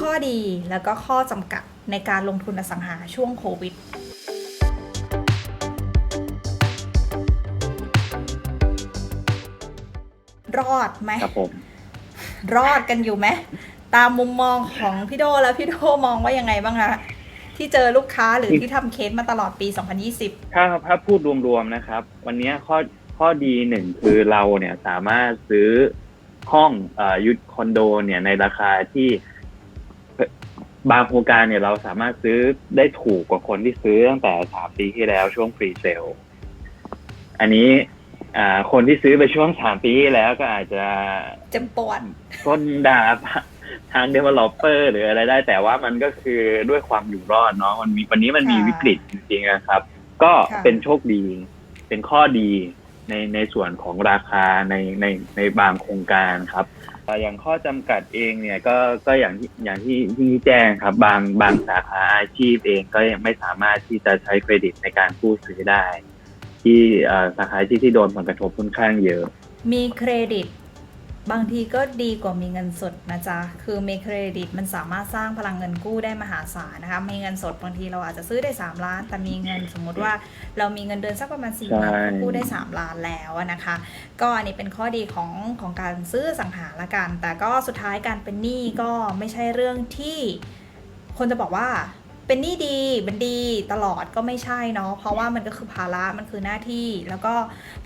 ข้อดีแล้วก็ข้อจำกัดในการลงทุนอสังหาช่วงโควิดรอดไหมครับผมรอดกันอยู่ไหมตามมุมมองของพี่โดแล้วพี่โดมองว่ายังไงบ้างคะที่เจอลูกค้าหรือที่ทำเคสมาตลอดปี 2020 ถ้าถ้าพูดรวมๆนะครับ วันนี้ข้อข้อดีหนึ่งคือเราเนี่ยสามารถซื้อห้องเอ่อยุทคอนโดเนี่ยในราคาที่ บางโครงการเนี่ยเราสามารถซื้อได้ถูกกว่าคนที่ซื้อตั้งแต่สามปีที่แล้วช่วงฟรีเซลอันนี้อ่าคนที่ซื้อไปช่วงสามปีที่แล้วก็อาจจะเจ็บปวดก้นด่าทาง developer หรืออะไรได้ แต่ว่ามันก็คือด้วยความอยู่รอดเนาะมันมีวันนี้มันมีค่ะวิกฤตจริงๆนะครับ ก็ค่ะเป็นโชคดี เป็นข้อดีในในส่วนของราคาในในในบางโครงการครับแต่ อย่างข้อจำกัดเองเนี่ยก็ก็อย่างที่อย่างที่ที่แจ้งครับ บางบางสาขาอาชีพเองก็ยังไม่สามารถที่จะใช้เครดิตในการกู้ซื้อได้ ที่สาขาอาชีพที่โดนผลกระทบค่อนข้างเยอะ มีเครดิต บางทีก็ดีกว่ามีเงินสดนะจ๊ะ คือมีเครดิตมันสามารถสร้างพลังเงินกู้ได้มหาศาลนะคะ มีเงินสดบางทีเราอาจจะซื้อได้ 3 ล้าน แต่มีเงินสมมุติว่าเรามีเงินเดือนสักประมาณ4ล้านใช่ก็กู้ได้ 3 ล้านแล้วอะนะคะ ก็อันนี้เป็นข้อดีของของการซื้ออสังหาละกัน แต่ก็สุดท้ายการเป็นหนี้ก็ไม่ใช่เรื่องที่คนจะบอกว่า เป็นหนี้ดีมันดีตลอดก็ไม่ใช่เนาะเพราะว่ามันก็คือภาระมันคือหน้าที่ แล้วก็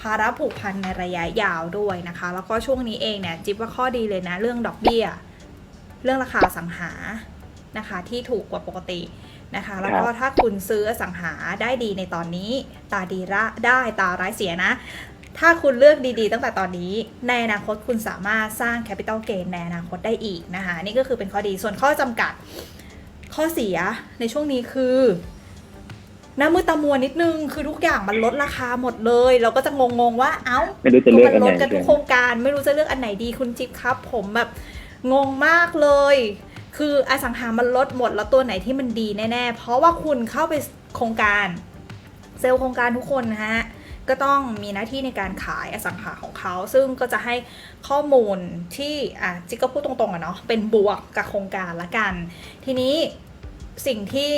ภาระผูกพันในระยะยาวด้วยนะคะ แล้วก็ช่วงนี้เองเนี่ยจิ๊บว่าข้อดีเลยนะ เรื่องดอกเบี้ย เรื่องราคาอสังหานะคะที่ถูกกว่าปกตินะคะ แล้วก็ถ้าคุณซื้ออสังหาได้ดีในตอนนี้ ตาดีระได้ตาร้ายเสียนะ ถ้าคุณเลือกดีๆ ตั้งแต่ตอนนี้ในอนาคตคุณสามารถสร้างแคปิตอลเกนในอนาคตได้อีกนะคะ นี่ก็คือเป็นข้อดีส่วนข้อจำกัด ข้อเสียในช่วงนี้คือหน้ามือตามัวนิดนึงคือทุกอย่างมันลดราคาหมดเลย เราก็จะงงๆว่าเอ้าไม่รู้จะเลือกมัอันลไหนดกันทุกใช่ไหมโครงการไม่รู้จะเลือกอันไหนดีคุณจิ๊บครับ ผมแบบงงมากเลย คืออสังหามันลดหมดแล้วตัวไหนที่มันดีแน่ๆ เพราะว่าคุณเข้าไปโครงการ เซลล์โครงการทุกคนนะฮะ ก็ต้องมีหน้าที่ในการขายอสังหาของเขา ซึ่งก็จะให้ข้อมูลที่อะจิ๊กก็พูดตรงๆอะเนาะเป็นบวกกับโครงการละกัน ทีนี้ สิ่งที่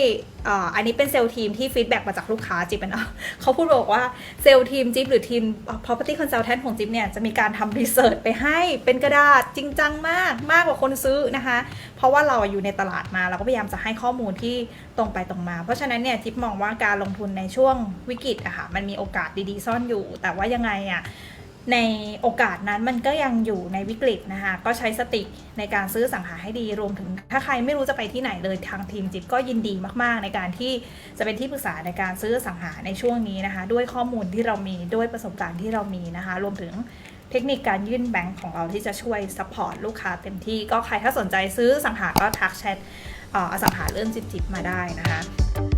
อ่าอันนี้เป็นเซลล์ทีมที่ฟีดแบ็กมาจากลูกค้าจิ๊บอะเนาะเขาพูดบอกว่าเซลล์ทีมจิ๊บหรือทีม property consultant ของจิ๊บเนี่ยจะมีการทำรีเสิร์ชไปให้เป็นกระดาษจริงจังมากมากกว่าคนซื้อนะคะ เพราะว่าเราอยู่ในตลาดมาเราก็พยายามจะให้ข้อมูลที่ตรงไปตรงมา เพราะฉะนั้นเนี่ยจิ๊บมองว่าการลงทุนในช่วงวิกฤตอะค่ะมันมีโอกาสดีๆ ซ่อนอยู่ แต่ว่ายังไงอะ ในโอกาสนั้นมันก็ยังอยู่ในวิกฤตนะคะ ก็ใช้สติในการซื้อสังหาให้ดีรวมถึง ถ้าใครไม่รู้จะไปที่ไหนเลยทางทีมจิ๊บก็ยินดีมากๆ ในการที่จะเป็นที่ปรึกษาในการซื้อสังหาในช่วงนี้นะคะ ด้วยข้อมูลที่เรามีด้วยประสบการณ์ที่เรามีนะคะ รวมถึงเทคนิคการยื่นแบงค์ของเราที่จะช่วยซัพพอร์ตลูกค้าเต็มที่ก็ใครถ้าสนใจซื้อสังหาก็ทักแชทอออสังหาเรื่องจิบๆมาได้นะคะ